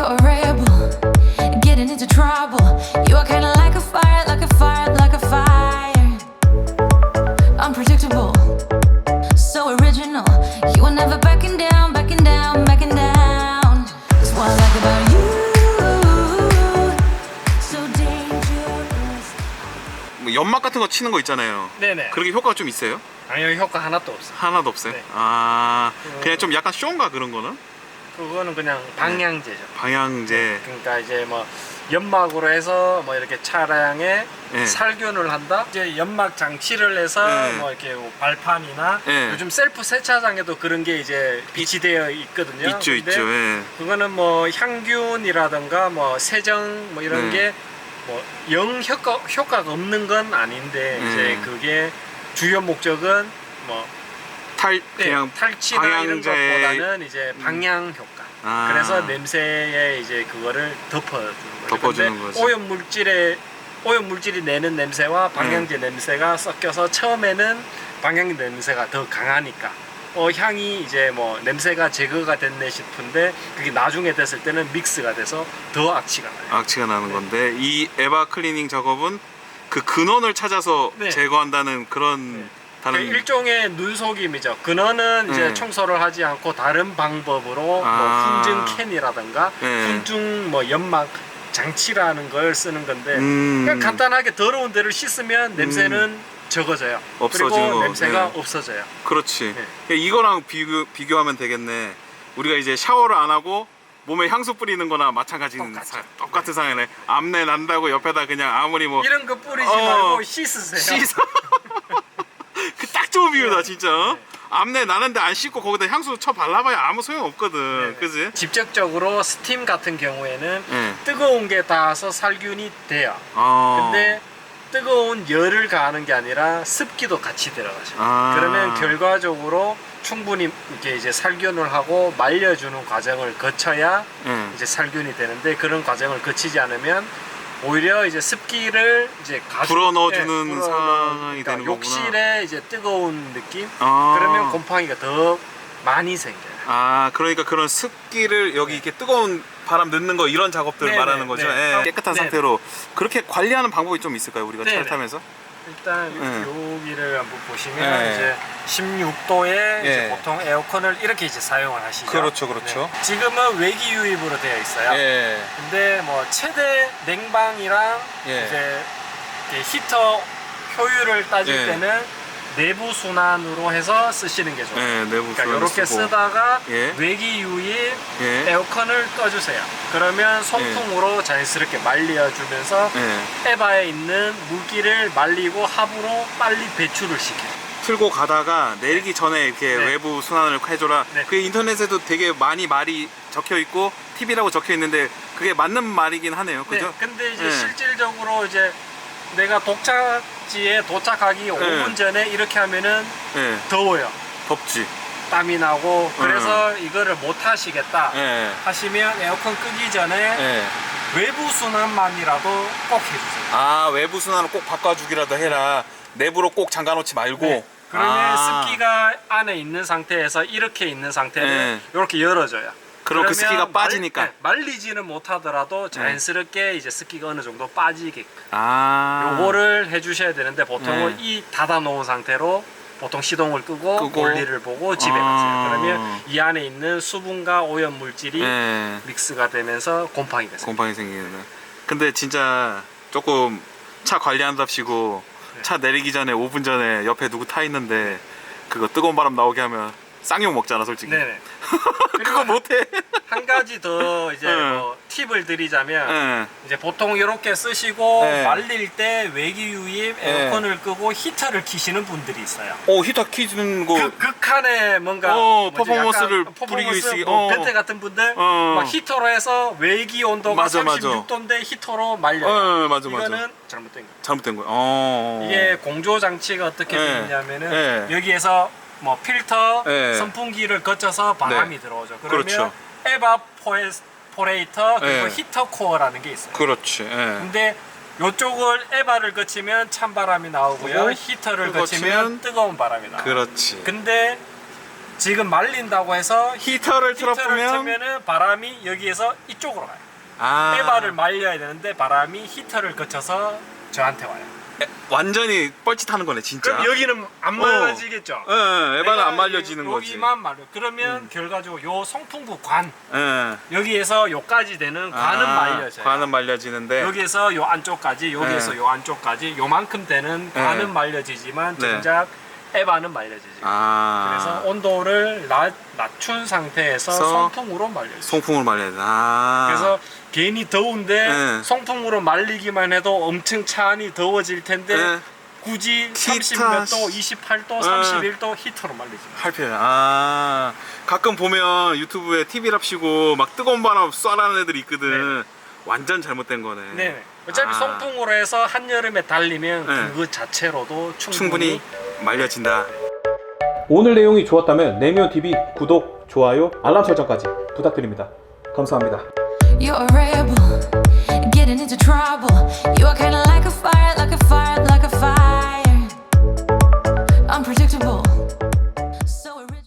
You're a rebel, getting into trouble. You are kinda like a fire, like a fire, like a fire. Unpredictable, so original. You are never backing down, backing down, backing down. That's what I like about you. So dangerous. 뭐 연막 같은 거 치는 거 있잖아요. 네네. 그렇게 효과가 좀 있어요? 아니요 효과 하나도 없어. 하나도 없어요. 네. 아 그냥 좀 약간 쇼인가 그런 거는 그거는 그냥 방향제죠. 방향제. 그러니까 이제 뭐 연막으로 해서 뭐 이렇게 차량에 네. 살균을 한다. 이제 연막 장치를 해서 네. 뭐 이렇게 뭐 발판이나 네. 요즘 셀프 세차장에도 그런 게 이제 비치되어 있거든요. 있죠, 근데 있죠. 예. 그거는 뭐 향균이라든가 뭐 세정 뭐 이런 네. 게뭐영 효과 효과가 없는 건 아닌데 네. 이제 그게 주요 목적은 뭐 탈 네, 그냥 탈취나 이런 방향제- 것보다는 이제 방향 효과. 아. 그래서 냄새에 이제 그거를 덮어주는 거죠. 덮어주는 근데 거지. 오염 물질에 오염 물질이 내는 냄새와 방향제 네. 냄새가 섞여서 처음에는 방향 냄새가 더 강하니까 어 향이 이제 뭐 냄새가 제거가 됐네 싶은데 그게 나중에 됐을 때는 믹스가 돼서 더 악취가 나요. 악취가 나는 네. 건데 이 에바 클리닝 작업은 그 근원을 찾아서 네. 제거한다는 그런 네. 다른 그 일종의 눈속임이죠. 근원은 이제 네. 청소를 하지 않고 다른 방법으로 아. 뭐 훈증 캔이라든가 네. 훈증 뭐 연막 장치라는 걸 쓰는 건데 음. 그냥 간단하게 더러운 데를 씻으면 냄새는 적어져요. 없어지고, 그리고 냄새가 네. 없어져요. 그렇지. 네. 이거랑 비교, 비교하면 되겠네. 우리가 이제 샤워를 안 하고 몸에 향수 뿌리는 거나 마찬가지는 똑같죠. 사- 똑같은 상황이네. 암내 난다고 옆에다 그냥 아무리 뭐 이런 거 뿌리지 어. 말고 씻으세요. 씻어. 그 네. 진짜. 암내 나는데 안 씻고 거기다 향수 쳐 발라봐야 아무 소용 없거든. 네. 그지? 직접적으로 스팀 같은 경우에는 네. 뜨거운 게 닿아서 살균이 돼요. 어. 근데 뜨거운 열을 가하는 게 아니라 습기도 같이 들어가죠. 아. 그러면 결과적으로 충분히 이렇게 이제 살균을 하고 말려주는 과정을 거쳐야 예. 이제 살균이 되는데 그런 과정을 거치지 않으면 오히려 이제 습기를 이제 가지고- 불어 넣어주는 예, 불어 상황이 그러니까 되는. 욕실에 이제 뜨거운 느낌 아. 그러면 곰팡이가 더 많이 생겨요. 아 그러니까 그런 습기를 여기 이렇게 뜨거운 바람 넣는 거 이런 작업들을 네, 말하는 네, 거죠. 네. 예, 깨끗한 네. 상태로 그렇게 관리하는 방법이 좀 있을까요? 우리가 네, 차를 네. 타면서? 일단 네. 여기를 한번 보시면 네. 이제 16도에 예. 이제 보통 에어컨을 이렇게 이제 사용을 하시죠. 그렇죠, 그렇죠. 네. 지금은 외기 유입으로 되어 있어요. 예. 근데 뭐 최대 냉방이랑 예. 이제 이렇게 히터 효율을 따질 예. 때는 내부 순환으로 해서 쓰시는 게 좋아요. 예, 내부 그러니까 이렇게 쓰고. 쓰다가 예. 외기 유입 예. 에어컨을 꺼주세요. 그러면 선풍으로 자연스럽게 말려주면서 예. 에바에 있는 물기를 말리고 합으로 빨리 배출을 시켜요. 틀고 가다가 내리기 전에 이렇게 네. 외부 순환을 해줘라. 네. 그 인터넷에도 되게 많이 말이 적혀 있고 TV라고 적혀 있는데 그게 맞는 말이긴 하네요. 그죠? 네, 근데 이제 네. 실질적으로 이제 내가 도착지에 도착하기 네. 5분 전에 이렇게 하면은 예. 더워요. 덥지. 땀이 나고 음. 그래서 이거를 못 하시겠다 예. 하시면 에어컨 끄기 전에 예. 외부 순환만이라도 꼭 해주세요. 아 외부 순환을 꼭 바꿔주기라도 해라. 내부로 꼭 잠가놓지 말고. 네. 그러면 아. 습기가 안에 있는 상태에서 이렇게 있는 상태를 네. 이렇게 열어줘요. 그럼 그 습기가 말- 빠지니까. 네, 말리지는 못하더라도 자연스럽게 이제 습기가 어느 정도 빠지게끔 아. 요거를 해주셔야 되는데 보통은 네. 이 닫아놓은 상태로 보통 시동을 끄고, 끄고. 볼일을 보고 집에 아. 가세요. 그러면 이 안에 있는 수분과 오염 물질이 예. 믹스가 되면서 곰팡이가 생겨요. 곰팡이 생기는. 근데 진짜 조금 차 관리한답시고 네. 차 내리기 전에 5분 전에 옆에 누구 타 있는데 그거 뜨거운 바람 나오게 하면 쌍욕 먹잖아 솔직히. 네네. 그거 못해. 한 가지 더 이제 네. 뭐 팁을 드리자면 예. 이제 보통 이렇게 쓰시고 네. 말릴 때 외기 유입 네. 에어컨을 끄고 히터를 키시는 분들이 있어요. 오 히터 키는 거. 그 극한의 뭔가 어, 뭐지, 퍼포먼스를 약간 부리기 퍼포먼스 위해서, 뭐 어. 벤트 같은 분들 어. 막 히터로 해서 외기 온도가 맞아, 맞아. 36도인데 히터로 말려. 요어 맞아 맞아. 이거는 잘못된 거예요. 잘못된 거야. 어. 이게 공조 장치가 어떻게 네. 되냐면은 네. 여기에서 뭐 필터, 네. 선풍기를 거쳐서 바람이 들어오죠. 그러면 그렇죠. 에바포레이터 그리고 네. 히터 코어라는 게 있어요. 그렇지. 예. 근데 요쪽을 에바를 거치면 찬 바람이 나오고요. 그리고 히터를 거치면 거치면 뜨거운 바람이 나와요. 그렇지. 근데 지금 말린다고 해서 히터를 히터를 틀어보면 틀면은 바람이 여기에서 이쪽으로 가요. 아 에바를 말려야 되는데 바람이 히터를 거쳐서 저한테 와요. 에, 완전히 뻘짓하는 거네 진짜. 그럼 여기는 안 말라지겠죠? 예, 예, 에바는 내가 안 말려지는 거지. 음. 여기만 말려. 그러면 결과적으로 요 송풍구 관 예. 여기에서 요까지 되는 관은 아, 말려져요. 관은 말려지는데. 여기에서 요 안쪽까지 여기에서 네. 요 안쪽까지 요만큼 되는 네. 관은 말려지지만 네. 정작 에바는 말려지지. 아. 그래서 온도를 낮, 낮춘 상태에서 서- 송풍으로 말려요. 송풍을 말려야 돼. 아. 그래서 괜히 더운데 네. 송풍으로 말리기만 해도 엄청 차 안이 더워질 텐데 네. 굳이 히터 30몇 도, 28도, 네. 31도 히터로 말리지. 할 필요. 아. 가끔 보면 유튜브에 TV랍시고 막 뜨거운 바람 쏴라는 애들이 있거든. 완전 잘못된 거네. 네. 어차피 아. 송풍으로 해서 한여름에 달리면 네. 그거 자체로도 충분히, 충분히 말려진다. 오늘 내용이 좋았다면 네미온TV 구독, 좋아요, 알람 설정까지 부탁드립니다. 감사합니다. You're a rebel, getting into trouble. You are kinda like a fire, like a fire, like a fire. Unpredictable.